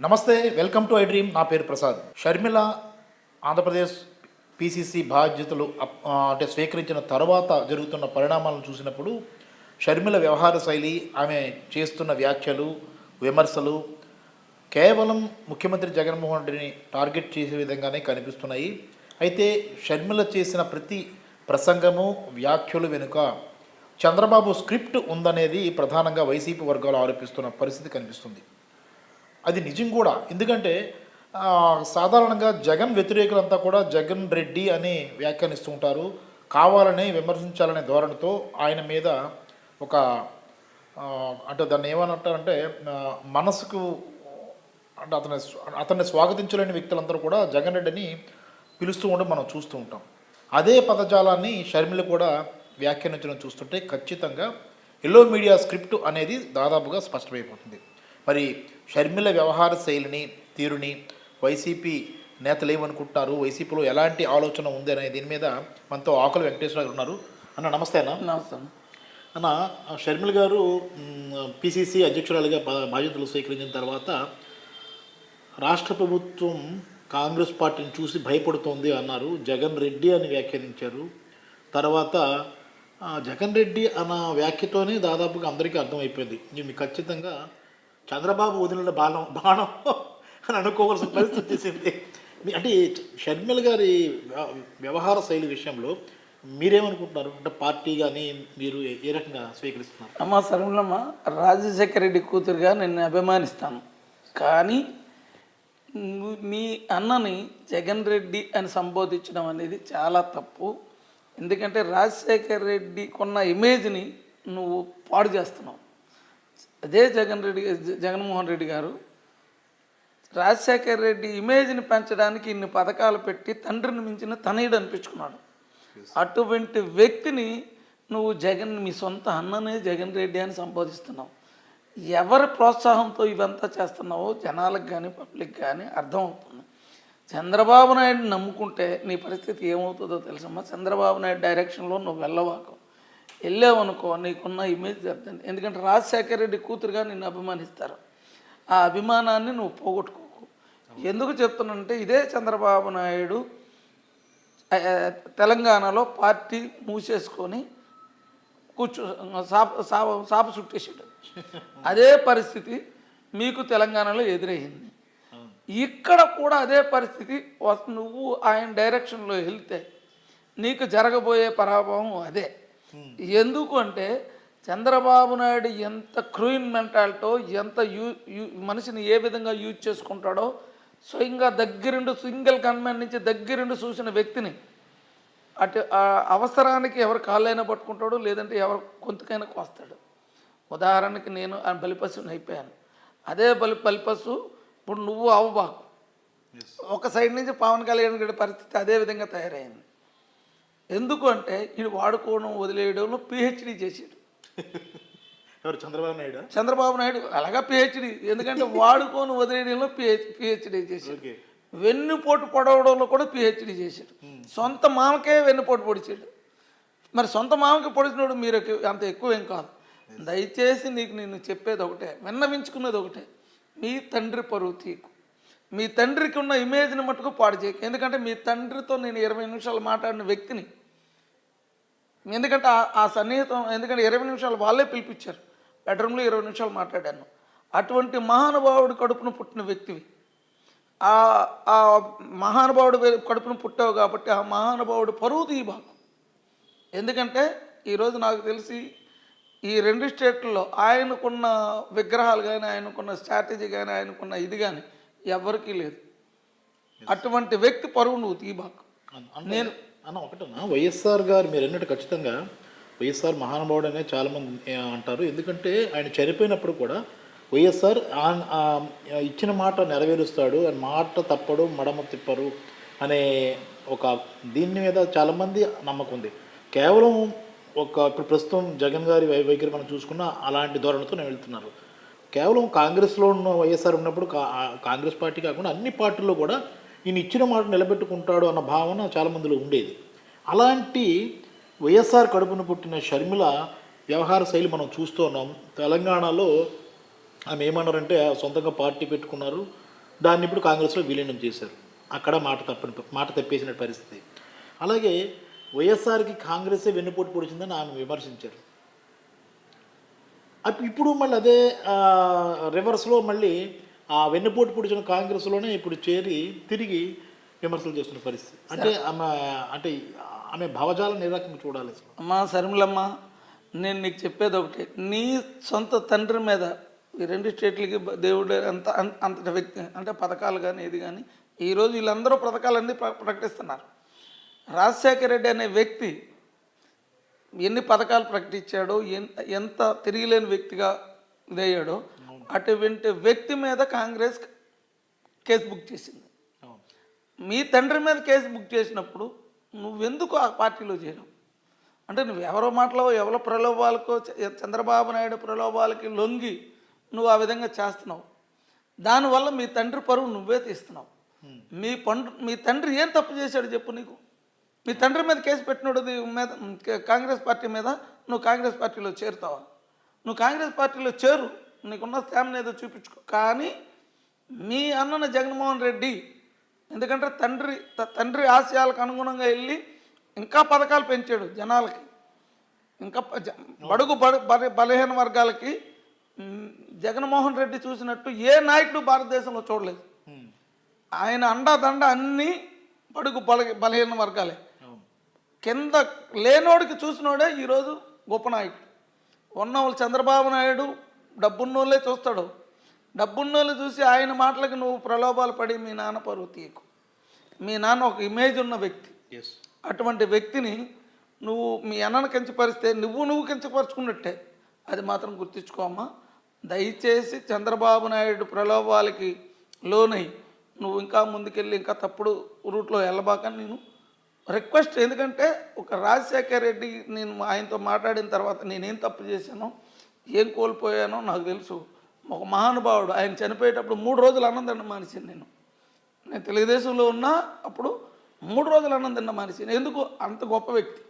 నమస్తే welcome to I dream. నా పేరు ప్రసాద్. షర్మిల ఆంధ్రప్రదేశ్ పిసిసి బాధ్యతలు అప్- అంటే స్వీకరించిన తర్వాత జరుగుతున్న పరిణామాలను చూసినప్పుడు షర్మిల వ్యవహార శైలి ఆమె చేస్తున్న వ్యాఖ్యలు విమర్శలు కేవలం ముఖ్యమంత్రి జగన్మోహన్ రెడ్డిని టార్గెట్ చేసే విధంగానే కనిపిస్తున్నాయి. అయితే షర్మిల చేసిన ప్రతి ప్రసంగము వ్యాఖ్యలు వెనుక చంద్రబాబు స్క్రిప్ట్ ఉందనేది ప్రధానంగా వైసీపీ వర్గాలు ఆరోపిస్తున్న పరిస్థితి కనిపిస్తుంది. అది నిజం కూడా. ఎందుకంటే సాధారణంగా జగన్ వ్యతిరేకులంతా కూడా జగన్ రెడ్డి అని వ్యాఖ్యానిస్తూ ఉంటారు. కావాలని విమర్శించాలనే ధోరణితో ఆయన మీద ఒక అంటే దాన్ని ఏమనంటారంటే మనసుకు అంటే అతని అతన్ని స్వాగతించలేని వ్యక్తులందరూ కూడా జగన్ రెడ్డిని పిలుస్తూ ఉండడం మనం చూస్తూ ఉంటాం. అదే పదజాలాన్ని షర్మిల కూడా వ్యాఖ్యానించడం చూస్తుంటే ఖచ్చితంగా ఎల్లో మీడియా స్క్రిప్ట్ అనేది దాదాపుగా స్పష్టమైపోతుంది. మరి షర్మిల వ్యవహార శైలిని తీరుని వైసీపీ నేతలు ఏమనుకుంటున్నారు? వైసీపీలో ఎలాంటి ఆలోచన ఉంది అనే దీని మీద మనతో ఆకుల వెంకటేశ్వర గారు ఉన్నారు. అన్న నమస్తే అన్న. నమస్తే అన్న. షర్మిల గారు పిసిసి అధ్యక్షురాలిగా బా- బాధ్యతలు స్వీకరించిన తర్వాత రాష్ట్ర ప్రభుత్వం కాంగ్రెస్ పార్టీని చూసి భయపడుతోంది అన్నారు. జగన్ రెడ్డి అని వ్యాఖ్యానించారు. తర్వాత జగన్ రెడ్డి అన్న వ్యాఖ్యతోనే దాదాపుగా అందరికీ అర్థమైపోయింది. మీకు ఖచ్చితంగా చంద్రబాబు వదిలిన బాణం బాణం అని అనుకోవాల్సిన పరిస్థితి వచ్చేసింది. మీ- అంటే షర్మిల గారి వ్యవహార శైలి విషయంలో మీరేమనుకుంటున్నారు? అంటే పార్టీ కానీ మీరు ఏ- రకంగా స్వీకరిస్తున్నారు? అమ్మ సరళమ్మ రాజశేఖర రెడ్డి కూతురుగా నిన్ను అభిమానిస్తాను. కానీ మీ అన్నని జగన్ రెడ్డి అని సంబోధించడం అనేది చాలా తప్పు. ఎందుకంటే రాజశేఖర రెడ్డి కొన్న ఇమేజ్ని నువ్వు పాడు చేస్తున్నావు. అదే జగన్ రెడ్డి జగన్మోహన్ రెడ్డి గారు రాజశేఖర రెడ్డి ఇమేజ్ని పెంచడానికి ఇన్ని పథకాలు పెట్టి తండ్రిని మించిన తనయుడు అనిపించుకున్నాడు. అటువంటి వ్యక్తిని నువ్వు జగన్ మీ సొంత అన్ననే జగన్ రెడ్డి అని సంబోధిస్తున్నావు. ఎవరి ప్రోత్సాహంతో ఇవంతా చేస్తున్నావో జనాలకు కానీ పబ్లిక్ కానీ అర్థమవుతుంది. చంద్రబాబు నాయుడు నమ్ముకుంటే నీ పరిస్థితి ఏమవుతుందో తెలుసమ్మా? చంద్రబాబు నాయుడు డైరెక్షన్లో నువ్వు వెళ్ళవాకు. వెళ్ళావనుకో నీకున్న ఇమేజ్ చెప్తాను ఎందుకంటే రాజశేఖర రెడ్డి కూతురుగా నిన్ను అభిమానిస్తారు. ఆ అభిమానాన్ని నువ్వు పోగొట్టుకోకు. ఎందుకు చెప్తున్నానంటే ఇదే చంద్రబాబు నాయుడు తెలంగాణలో పార్టీ మూసేసుకొని కూర్చో సాప సాప సాప చుట్టేసాడు అదే పరిస్థితి మీకు తెలంగాణలో ఎదురయ్యింది ఇక్కడ కూడా అదే పరిస్థితి నువ్వు ఆయన డైరెక్షన్లో వెళ్తే నీకు జరగబోయే పరాభవం అదే. ఎందుకు అంటే చంద్రబాబు నాయుడు ఎంత క్రూయిన్ మెంటాలిటో ఎంత యూ యూ మనిషిని ఏ విధంగా యూజ్ చేసుకుంటాడో స్వయంగా దగ్గరుండి సింగిల్ గన్మెన్ నుంచి దగ్గరుండి చూసిన వ్యక్తిని అటు ఆ అవసరానికి ఎవరు కాళ్ళైనా పట్టుకుంటాడు లేదంటే ఎవరు గొంతుకైనా కోస్తాడు. ఉదాహరణకి నేను ఆ బలిపశుని అయిపోయాను. అదే బలి బలిపశు ఇప్పుడు నువ్వు అవ్వబాకు. ఒక సైడ్ నుంచి పవన్ కళ్యాణ్ గడి పరిస్థితి అదే విధంగా తయారైంది. ఎందుకు అంటే ఇది వాడుకోవడం వదిలేయడంలో పిహెచ్డి చేసాడు ఎవరు? చంద్రబాబు నాయుడు? చంద్రబాబు నాయుడు అలాగా పిహెచ్డి ఎందుకంటే వాడుకోని వదిలేయడంలో పిహెచ్ పిహెచ్డి చేశాడు. వెన్నుపోటు పొడవడంలో కూడా పిహెచ్డి చేశాడు. సొంత మామకే వెన్నుపోటు పొడిచాడు. మరి సొంత మామకి పొడిచినోడు మీరు అంత ఎక్కువ ఏం కాదు. దయచేసి నీకు నేను చెప్పేది ఒకటే విన్నవించుకున్నది ఒకటే. మీ తండ్రి పరువు తీకు. మీ తండ్రికి ఉన్న ఇమేజ్ని మట్టుకు పాడు చేయకు. ఎందుకంటే మీ తండ్రితో నేను ఇరవై నిమిషాలు మాట్లాడిన వ్యక్తిని ఎందుకంటే ఆ- సన్నిహితం ఎందుకంటే ఇరవై నిమిషాలు వాళ్ళే పిలిపించారు. బెడ్రూమ్లో ఇరవై నిమిషాలు మాట్లాడాను. అటువంటి మహానుభావుడి కడుపున పుట్టిన వ్యక్తివి. ఆ మహానుభావుడు కడుపున పుట్టావు కాబట్టి ఆ మహానుభావుడు పరువు తీయబాకు ఎందుకంటే ఈరోజు నాకు తెలిసి ఈ రెండు స్టేట్లలో ఆయనకున్న విగ్రహాలు కానీ ఆయనకున్న స్ట్రాటజీ కానీ ఆయనకున్న ఇది కానీ ఎవరికీ లేదు. అటువంటి వ్యక్తి పరువు నువ్వు తీయబాకు. నేను అన్న ఒకటన్నా వైఎస్ఆర్ గారు మీరు అన్నట్టు ఖచ్చితంగా వైఎస్ఆర్ మహానుభావుడు అనే చాలామంది అంటారు. ఎందుకంటే ఆయన చనిపోయినప్పుడు కూడా వైఎస్ఆర్ ఇచ్చిన మాట నెరవేరుస్తాడు ఆయన మాట తప్పడు మడమ తిప్పరు అనే ఒక దీని మీద చాలామంది నమ్మకం ఉంది. కేవలం ఒక ఇప్పుడు ప్రస్తుతం జగన్ గారి వై- వైఖరి మనం చూసుకున్న అలాంటి ధోరణితో నేను వెళ్తున్నారు. కేవలం కాంగ్రెస్లో ఉన్న వైఎస్ఆర్ ఉన్నప్పుడు కాంగ్రెస్ పార్టీ కాకుండా అన్ని పార్టీల్లో కూడా ఈయన ఇచ్చిన మాట నిలబెట్టుకుంటాడు అన్న భావన చాలా మందిలో ఉండేది. అలాంటి వైఎస్ఆర్ కడుపున పుట్టిన షర్మిల వ్యవహార శైలి మనం చూస్తున్నాం తెలంగాణలో ఆమె ఏమన్నారంటే సొంతంగా పార్టీ పెట్టుకున్నారు. దాన్ని ఇప్పుడు కాంగ్రెస్లో విలీనం చేశారు. అక్కడ మాట తప్పని మాట తప్పేసిన పరిస్థితి. అలాగే వైఎస్ఆర్కి కాంగ్రెసే వెన్నుపోటు పొడిచిందని ఆమె విమర్శించారు. ఇప్పుడు మళ్ళీ అదే రివర్స్లో మళ్ళీ ఆ వెన్నుపోటు పొడిచిన కాంగ్రెస్లోనే ఇప్పుడు చేరి తిరిగి విమర్శలు చేస్తున్న పరిస్థితి. అంటే ఆమె అంటే ఆమె భావజాలం ఏ రకంగా చూడాలి అమ్మా శర్మిలమ్మ నేను నీకు చెప్పేది ఒకటి. నీ సొంత తండ్రి మీద ఈ రెండు స్టేట్లకి దేవుడు అంత అం- అంతటి వ్యక్తి అంటే పథకాలు కానీ ఇది కానీ ఈరోజు వీళ్ళందరూ పథకాలన్నీ ప్ర- ప్రకటిస్తున్నారు. రాజశేఖర రెడ్డి అనే వ్యక్తి ఎన్ని పథకాలు ప్రకటించాడో ఎంత తిరిగిలేని వ్యక్తిగా ఇదయ్యాడో అటువంటి వ్యక్తి మీద కాంగ్రెస్ కేసు బుక్ చేసింది. మీ తండ్రి మీద కేసు బుక్ చేసినప్పుడు నువ్వెందుకు ఆ పార్టీలో చేరావు? అంటే నువ్వు ఎవరో మాటలో ఎవరో ప్రలోభాలకో చంద్రబాబు నాయుడు ప్రలోభాలకి లొంగి నువ్వు ఆ విధంగా చేస్తున్నావు. దానివల్ల మీ తండ్రి పరువు నువ్వే తీస్తున్నావు. మీ పండు మీ తండ్రి ఏం తప్పు చేశాడు చెప్పు నీకు? మీ తండ్రి మీద కేసు పెట్టినోడు మీద కాంగ్రెస్ పార్టీ మీద నువ్వు కాంగ్రెస్ పార్టీలో చేరుతావా? నువ్వు కాంగ్రెస్ పార్టీలో చేరు. నీకున్న స్టామినా ఏదో చూపించుకో. కానీ మీ అన్నన జగన్మోహన్ రెడ్డి ఎందుకంటే తండ్రి తండ్రి ఆశయాలకు అనుగుణంగా వెళ్ళి ఇంకా పథకాలు పెంచాడు జనాలకి. ఇంకా బడుగు బడు బల- బలహీన వర్గాలకి జగన్మోహన్ రెడ్డి చూసినట్టు ఏ నాయకుడు భారతదేశంలో చూడలేదు. ఆయన అండాదండ అన్నీ బడుగు బల బలహీన వర్గాలే. కింద లేనోడికి చూసినోడే ఈరోజు గొప్ప నాయకుడు. ఉన్నవాళ్ళు చంద్రబాబు నాయుడు డబ్బున్నోళ్ళే చూస్తాడు. డబ్బున్నోళ్ళు చూసి ఆయన మాటలకి నువ్వు ప్రలోభాలు పడి మీ నాన్న పరువు తీయకు. మీ నాన్న ఒక ఇమేజ్ ఉన్న వ్యక్తి. అటువంటి వ్యక్తిని నువ్వు మీ అన్నను కించపరిస్తే నువ్వు నువ్వు కించపరుచుకున్నట్టే. అది మాత్రం గుర్తుంచుకోమ్మా దయచేసి చంద్రబాబు నాయుడు ప్రలోభాలకి లోనై నువ్వు ఇంకా ముందుకెళ్ళి ఇంకా తప్పుడు రూట్లో వెళ్ళబాకని నేను రిక్వెస్ట్ ఎందుకంటే ఒక రాజశేఖర్ రెడ్డి నేను ఆయనతో మాట్లాడిన తర్వాత నేనేం తప్పు చేశానో ఏం కోల్పోయానో నాకు తెలుసు. ఒక మహానుభావుడు ఆయన చనిపోయేటప్పుడు మూడు రోజులు ఆనందం మానేసాను నేను. నేను తెలుగుదేశంలో ఉన్నా అప్పుడు మూడు రోజులు అన్నం తిన్న మనిషి ఎందుకు? అంత గొప్ప వ్యక్తి.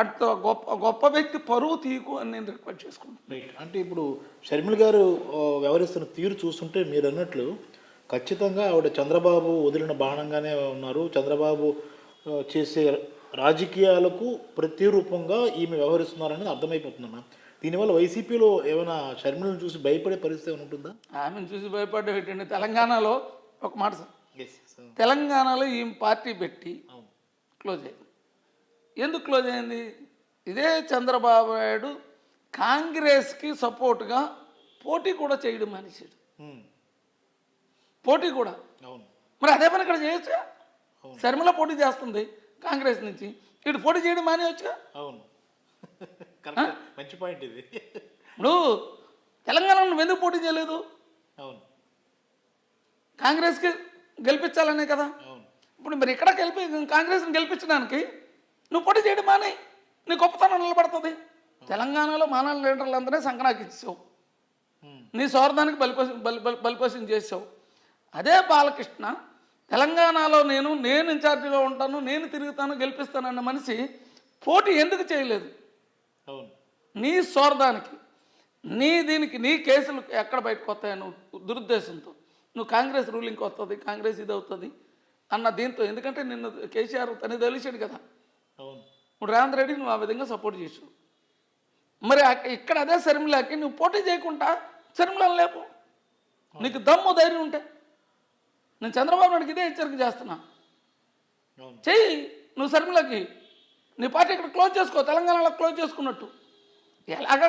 అంత గొప్ప గొప్ప వ్యక్తి పరువు తీయకు అని నేను రిక్వెస్ట్ చేసుకుంటాను రైట్ అంటే ఇప్పుడు షర్మిల గారు వ్యవహరిస్తున్న తీరు చూస్తుంటే మీరు అన్నట్లు ఖచ్చితంగా ఆవిడ చంద్రబాబు వదిలిన బాణంగానే ఉన్నారు. చంద్రబాబు చేసే రాజకీయాలకు ప్రతిరూపంగా ఈమె వ్యవహరిస్తున్నారనేది అర్థమైపోతుందన్న దీనివల్ల వైసీపీలో ఏమైనా షర్మిలను చూసి భయపడే పరిస్థితి ఏమైనా ఉంటుందా? ఆమెను చూసి భయపడ్డ ఏంటంటే తెలంగాణలో ఒక మాట సార్. తెలంగాణలో ఈ పార్టీ పెట్టి క్లోజ్ అయింది. ఎందుకు క్లోజ్ అయింది? ఇదే చంద్రబాబు నాయుడు కాంగ్రెస్కి సపోర్ట్గా పోటీ కూడా చేయడం మానేశాడు. పోటీ కూడా. అవును. మరి అదే పని ఇక్కడ చేయొచ్చుగా శర్మిల పోటీ చేస్తుంది. కాంగ్రెస్ నుంచి. ఇటు పోటీ చేయడం మానేయచ్చుగా అవును. కరెక్ట్ మంచి పాయింట్ ఇది. ఇప్పుడు తెలంగాణలో నువ్వు ఎందుకు పోటీ చేయలేదు? అవును. కాంగ్రెస్కి గెలిపించాలనే కదా. ఇప్పుడు మరి ఇక్కడ గెలిపి కాంగ్రెస్ని గెలిపించడానికి నువ్వు పోటీ చేయడం మానే. నీ గొప్పతనం నిలబడుతుంది. తెలంగాణలో మానవ లీడర్లందరినీ సంక్రాంతించావు ఉమ్, నీ స్వార్థానికి బలిపశ బలి చేసావు అదే బాలకృష్ణ తెలంగాణలో నేను నేను ఇన్ఛార్జిగా ఉంటాను నేను తిరుగుతాను గెలిపిస్తానన్న మనిషి పోటీ ఎందుకు చేయలేదు? నీ స్వార్థానికి నీ దీనికి నీ కేసులు ఎక్కడ బయటకు వస్తాయని దురుద్దేశంతో నువ్వు కాంగ్రెస్ రూలింగ్కి వస్తుంది కాంగ్రెస్ ఇది అవుతుంది అన్న దీంతో. ఎందుకంటే నిన్ను కేసీఆర్ తను తెలిసాడు కదా. ఇప్పుడు రేవంత్ రెడ్డి నువ్వు ఆ విధంగా సపోర్ట్ చేసావు మరి ఇక్కడ అదే శర్మిలాకి నువ్వు పోటీ చేయకుండా శర్మిలను లేపు. నీకు దమ్ము ధైర్యం ఉంటే. నేను చంద్రబాబు నాయుడుకి ఇదే హెచ్చరిక చేస్తున్నా. చెయ్యి నువ్వు శర్మిలకి నీ పార్టీ ఇక్కడ క్లోజ్ చేసుకో తెలంగాణలో క్లోజ్ చేసుకున్నట్టు. ఎలాగ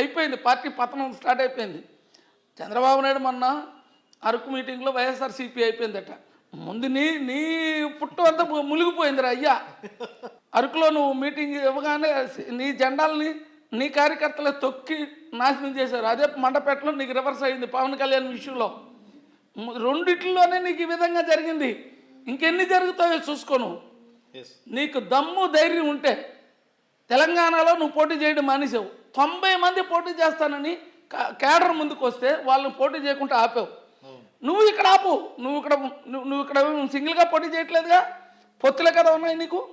అయిపోయింది పార్టీ పతనం స్టార్ట్ అయిపోయింది. చంద్రబాబు నాయుడు మొన్న అరకు మీటింగ్లో వైఎస్ఆర్ సిపి అయిపోయిందట. ముందు నీ నీ పుట్టు అంతా మునిగిపోయిందిరా అయ్యా. అరకులో నువ్వు మీటింగ్ ఇవ్వగానే నీ జెండాలని నీ కార్యకర్తలే తొక్కి నాశనం చేశారు. అదే మండపేటలో నీకు రివర్స్ అయింది పవన్ కళ్యాణ్ విషయంలో. రెండిట్లోనే నీకు ఈ విధంగా జరిగింది. ఇంకెన్ని జరుగుతాయో చూసుకోను. నీకు దమ్ము ధైర్యం ఉంటే తెలంగాణలో నువ్వు పోటీ చేయడం మానేసావు. తొంభై మంది పోటీ చేస్తానని కేడర్ ముందుకు వస్తే వాళ్ళని పోటీ చేయకుండా ఆపావు. నువ్వు ఇక్కడ ఆపు. నువ్వు ఇక్కడ నువ్వు నువ్వు ఇక్కడ సింగిల్గా పోటీ చేయట్లేదుగా? పొత్తులే కదా ఉన్నాయి నీకు?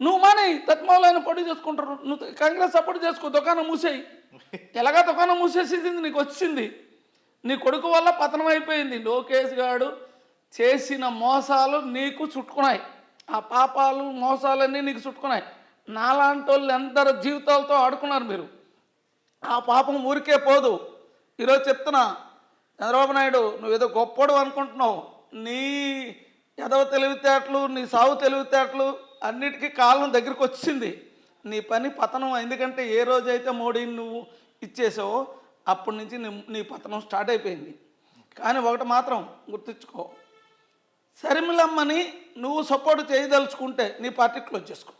నువ్వు మానే తత్మాలైన పోటీ చేసుకుంటారు. నువ్వు కాంగ్రెస్ సపోర్ట్ చేసుకో. దుకాణం మూసేయి. ఎలాగా దుకాణం మూసేసింది నీకు వచ్చింది. నీ కొడుకు వల్ల పతనం అయిపోయింది. లోకేష్ గారు చేసిన మోసాలు నీకు చుట్టుకున్నాయి. ఆ పాపాలు మోసాలన్నీ నీకు చుట్టుకున్నాయి. నాలాంటి వాళ్ళు అందరు జీవితాలతో ఆడుకున్నారు మీరు. ఆ పాపం ఊరికే పోదు. ఈరోజు చెప్తున్నా చంద్రబాబు నాయుడు నువ్వు ఏదో గొప్పడు అనుకుంటున్నావు. నీ ఎదవ తెలివితేటలు నీ సాగు తెలివితేటలు అన్నిటికీ కాలం దగ్గరికి వచ్చింది. నీ పని పతనం ఎందుకంటే ఏ రోజైతే మోడీని నువ్వు ఇచ్చేసావో అప్పటి నుంచి నీ నీ పతనం స్టార్ట్ అయిపోయింది. కానీ ఒకటి మాత్రం గుర్తుంచుకో. శర్మిలమ్మని నువ్వు సపోర్ట్ చేయదలుచుకుంటే నీ పార్టీ క్లోజ్ చేసుకో.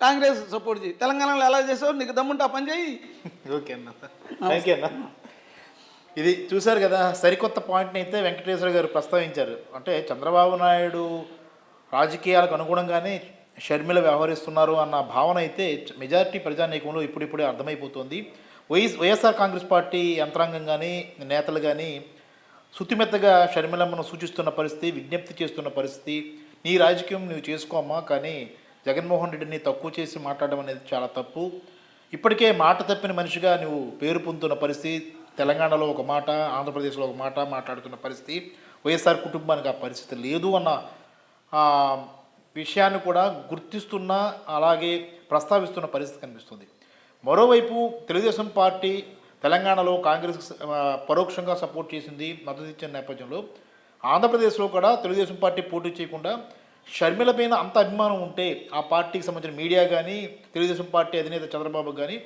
కాంగ్రెస్ సపోర్ట్ చేయి. తెలంగాణలో ఎలా చేసావు? నీకు దమ్ముంటే ఆ పని చేయి. ఓకే అన్న. థ్యాంక్ యూ అన్న. ఇది చూశారు కదా సరికొత్త పాయింట్ని అయితే వెంకటేశ్వర గారు ప్రస్తావించారు. అంటే చంద్రబాబు నాయుడు రాజకీయాలకు అనుగుణంగానే షర్మిల వ్యవహరిస్తున్నారు అన్న భావన అయితే మెజారిటీ ప్రజానీకంలో ఇప్పుడిప్పుడే అర్థమైపోతుంది. వైఎస్ వైఎస్ఆర్ కాంగ్రెస్ పార్టీ యంత్రాంగం కానీ నేతలు కానీ శుతిమెత్తగా షర్మిలమ్మను సూచిస్తున్న పరిస్థితి విజ్ఞప్తి చేస్తున్న పరిస్థితి నీ రాజకీయం నువ్వు చేసుకోమ్మా కానీ జగన్మోహన్ రెడ్డిని తక్కువ చేసి మాట్లాడడం అనేది చాలా తప్పు. ఇప్పటికే మాట తప్పిన మనిషిగా నువ్వు పేరు పొందుతున్న పరిస్థితి తెలంగాణలో ఒక మాట ఆంధ్రప్రదేశ్లో ఒక మాట మాట్లాడుతున్న పరిస్థితి వైఎస్ఆర్ కుటుంబానికి ఆ పరిస్థితి లేదు అన్న ఆ, విషయాన్ని కూడా గుర్తిస్తున్న అలాగే ప్రస్తావిస్తున్న పరిస్థితి కనిపిస్తుంది. మరోవైపు తెలుగుదేశం పార్టీ తెలంగాణలో కాంగ్రెస్ పరోక్షంగా సపోర్ట్ చేసింది మద్దతు ఇచ్చిన నేపథ్యంలో ఆంధ్రప్రదేశ్లో కూడా తెలుగుదేశం పార్టీ పోటీ చేయకుండా షర్మిల పైన అంత అభిమానం ఉంటే ఆ పార్టీకి సంబంధించిన మీడియా కానీ తెలుగుదేశం పార్టీ అధినేత చంద్రబాబు కానీ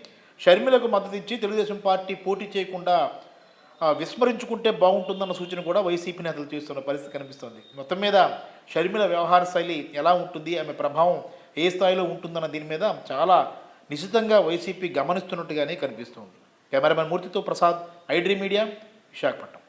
షర్మిలకు మద్దతు ఇచ్చి తెలుగుదేశం పార్టీ పోటీ చేయకుండా విస్మరించుకుంటే బాగుంటుందన్న సూచన కూడా వైసీపీ నేతలు చేస్తున్న పరిస్థితి కనిపిస్తుంది. మొత్తం మీద షర్మిల వ్యవహార శైలి ఎలా ఉంటుంది? ఆమె ప్రభావం ఏ స్థాయిలో ఉంటుందన్న దీని మీద చాలా నిశ్చితంగా వైసీపీ గమనిస్తున్నట్టుగానే కనిపిస్తుంది. కెమెరామెన్ మూర్తితో ప్రసాద్ ఐడ్రీ మీడియా విశాఖపట్నం.